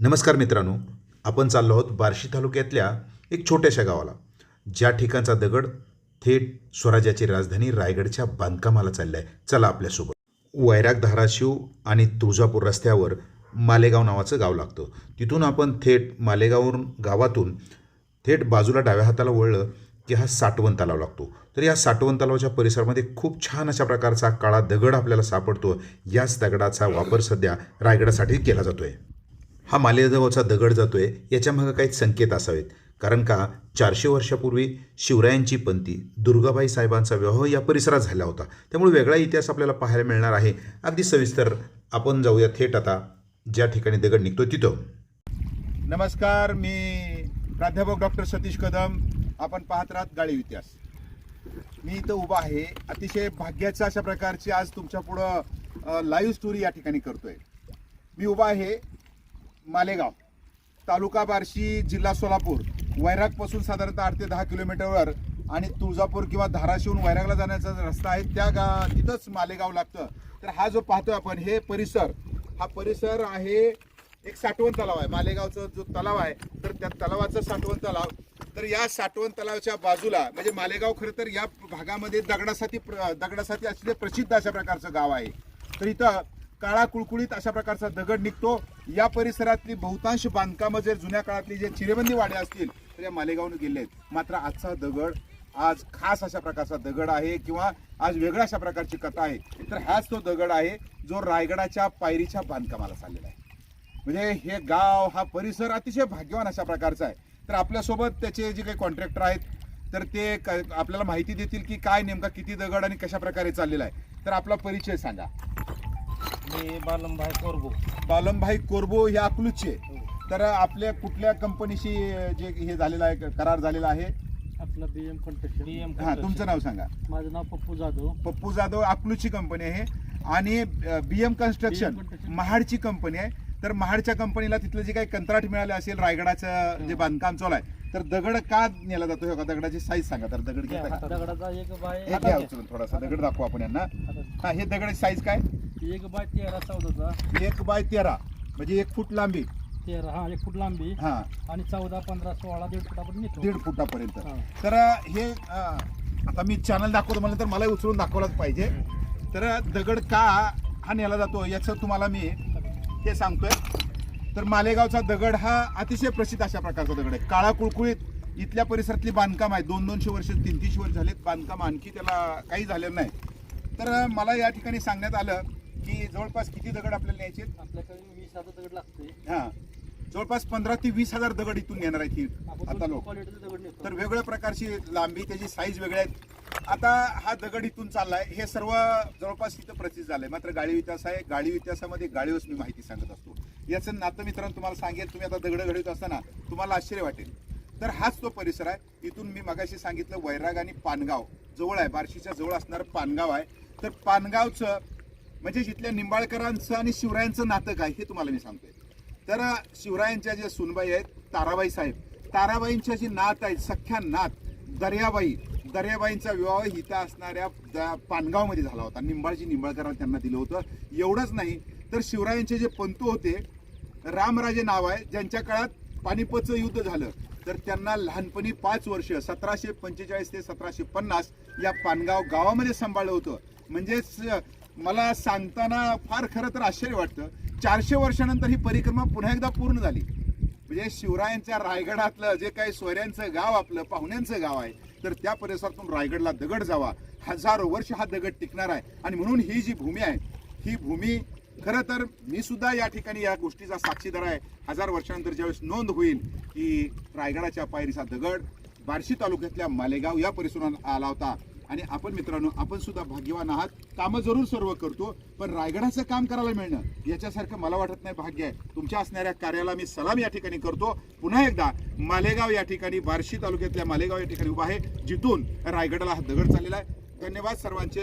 नमस्कार मित्रांनो आपण चाललो आहोत बार्शी तालुक्यातल्या एक छोट्याशा गावाला. ज्या ठिकाणचा दगड थेट स्वराज्याची राजधानी रायगडच्या बांधकामाला चालला आहे चला आपल्यासोबत. वैराग धाराशिव आणि तुळजापूर रस्त्यावर मालेगाव नावाचं गाव लागतं. तिथून आपण थेट मालेगावरून गावातून थेट बाजूला डाव्या हाताला वळलं की हा साठवण तलाव लागतो. तर या साठवण तलावाच्या परिसरामध्ये खूप छान अशा प्रकारचा काळा दगड आपल्याला सापडतो. याच दगडाचा वापर सध्या रायगडासाठी केला जातोय. हा मालेजवळचा दगड जातो आहे याच्यामागं काही संकेत असावेत. कारण का चारशे वर्षापूर्वी शिवरायांची पंथी दुर्गाबाई साहेबांचा विवाह या परिसरात झाला होता. त्यामुळे वेगळा इतिहास आपल्याला पाहायला मिळणार आहे. अगदी सविस्तर आपण जाऊया थेट आता ज्या ठिकाणी दगड निघतो तिथं. नमस्कार मी प्राध्यापक डॉक्टर सतीश कदम. आपण पाहत राहत गाळी इतिहास. मी इथं उभा आहे. अतिशय भाग्याच्या अशा प्रकारची आज तुमच्या पुढं लाईव्ह स्टोरी या ठिकाणी करतोय. मी उभा आहे मालेगाव तालुका बार्शी जिल्हा सोलापूर वैरागपासून साधारणतः आठ ते दहा किलोमीटरवर आणि तुळजापूर किंवा धाराशिवून वैरागला जाण्याचा रस्ता आहे. त्या गा तिथंच मालेगाव लागतं. तर हा जो पाहतोय आपण हे परिसर हा परिसर आहे एक साठवण तलाव आहे. मालेगावचा जो तलाव आहे तर त्या तलावाचं साठवण तलाव तर या साठवण तलावाच्या बाजूला म्हणजे मालेगाव खरं तर या भागामध्ये दगडासाठी प्र- दगडासाठी असलेले प्रसिद्ध अशा प्रकारचं गाव आहे. तर इथं काळा कुळकुळीत अशा प्रकारचा दगड निघतो. या परिसरातली बहुतांश बांधकामं जर जुन्या काळातली जे चिरेबंदी वाड्या असतील तर या मालेगावनं गेले आहेत. मात्र आजचा दगड आज खास अशा प्रकारचा दगड आहे किंवा आज वेगळ्या अशा प्रकारची कथा आहे. तर हाच तो दगड आहे जो रायगडाच्या पायरीच्या बांधकामाला चाललेला आहे. म्हणजे हे गाव हा परिसर अतिशय भाग्यवान अशा प्रकारचा आहे. तर आपल्यासोबत त्याचे जे काही कॉन्ट्रॅक्टर आहेत तर ते आपल्याला माहिती देतील की काय नेमका किती दगड आणि कशा प्रकारे चाललेला आहे. तर आपला परिचय सांगा. मी बालमभाई कोरबो. बालमभाई कोरबो हे अकलूजचे. तर आपल्या कुठल्या कंपनीशी जे हे झालेलं आहे करार झालेला आहे? आपला बीएम कॉन्ट्रॅक्शन बीएम हा तुमचं नाव सांगा. माझं नाव पप्पू जाधव. पप्पू जाधव अकलूजची कंपनी आहे. आणि B M construction BM Construction. महाडची कंपनी आहे. तर महाडच्या कंपनीला तिथलं जे काही कंत्राट मिळाले असेल रायगडाचं जे बांधकाम चालू आहे तर दगड का नेला जातो? हे दगडाची साईज सांगा तर दगड का? दगडाचा एक बाय घ्या उचलून थोडासा दगड दाखवू आपण यांना. हा हे दगडाची साईज काय? एक बाय तेरा चौदाचा. एक बाय तेरा म्हणजे एक फूट लांबी. तेरा हा एक फूट लांबी. हा. आणि चौदा पंधरा सोळा दीड फुटापर्यंत दीड फुटापर्यंत. हा. तर हे अं, आता मी चॅनल दाखवतो म्हणलं तर मला उचलून दाखवलाच पाहिजे. तर दगड का हा नेला जातो याचं तुम्हाला मी हे सांगतोय. तर मालेगावचा दगड हा अतिशय प्रसिद्ध अशा प्रकारचा दगड आहे. काळा कुळकुळीत इथल्या परिसरातली बांधकाम आहे. दोन दोनशे वर्ष तीन तीनशे वर्ष झालेत. बांधकाम आणखी त्याला काही झालेलं नाही. तर मला या ठिकाणी सांगण्यात आलं की जवळपास किती दगड आपल्याला न्यायचे आपल्याकडे वीस हजार दगड लागते हा. जवळपास पंधरा ते वीस हजार दगड इथून घेणार आहेत ही आता आपण लोक. क्वालिटीचे दगड नेतो. तर वेगवेगळ्या प्रकारची लांबी त्याची साईज वेगळ्या आहेत. आता हा दगड इथून चाललाय. हे सर्व जवळपास इथं प्रचित झालंय. मात्र गाळीव इतिहास आहे. गाळीव इतिहासामध्ये गाळीवच मी माहिती सांगत असतो. याचं नातं मित्रांनो तुम्हाला सांगेल तुम्ही आता दगड घडवत असताना तुम्हाला आश्चर्य वाटेल. तर हाच तो परिसर आहे. इथून मी मगाशी सांगितलं वैराग आणि पानगाव. जवळ आहे. बार्शीच्या जवळ असणारं पानगाव आहे. तर पानगावचं म्हणजे जिथल्या निंबाळकरांचं आणि शिवरायांचं नातं काय हे तुम्हाला मी सांगतोय. तर शिवरायांच्या ज्या सुनबाई आहेत ताराबाई साहेब ताराबाईंच्या जी नात आहेत सख्या नात दर्याबाई दर्याबाईंचा विवाह हिता असणाऱ्या द- पानगावमध्ये झाला होता. निंबाळजी निंबाळकरांना त्यांना दिलं होतं. एवढंच नाही तर शिवरायांचे जे पंतू होते रामराजे नाव आहे ज्यांच्या काळात पानिपतचं युद्ध झालं तर त्यांना लहानपणी पाच वर्ष सतराशे पंचेचाळीस ते सतराशे पन्नास या पानगाव गावामध्ये सांभाळलं होतं. म्हणजेच मला सांगताना फार खरं तर आश्चर्य वाटतं. चारशे वर्षानंतर ही परिक्रमा पुन्हा एकदा पूर्ण झाली. म्हणजे शिवरायांच्या रायगडातलं जे काही सोयऱ्यांचं गाव आपलं पाहुण्यांचं गाव आहे तर त्या परिसरातून रायगडला दगड जावा. हजारो वर्ष हा दगड टिकणार आहे. आणि म्हणून ही जी भूमी आहे ही भूमी खरं तर मी सुद्धा या ठिकाणी या गोष्टीचा साक्षीदार आहे. हजार वर्षानंतर ज्यावेळेस नोंद होईल की रायगडाच्या पायरीचा दगड बार्शी तालुक्यातल्या मालेगाव या परिसरात आला होता. आणि आपण मित्रांनो आपण सुद्धा भाग्यवान आहात. कामं जरूर सर्व करतो पण रायगडाचं काम करायला मिळणं याच्यासारखं मला वाटत नाही भाग्य आहे. तुमच्या असणाऱ्या कार्याला मी सलाम या ठिकाणी करतो. पुन्हा एकदा मालेगाव या ठिकाणी बार्शी तालुक्यातल्या मालेगाव या ठिकाणी उभा आहे. जिथून रायगडाला हा दगड चाललेला आहे. धन्यवाद सर्वांचे.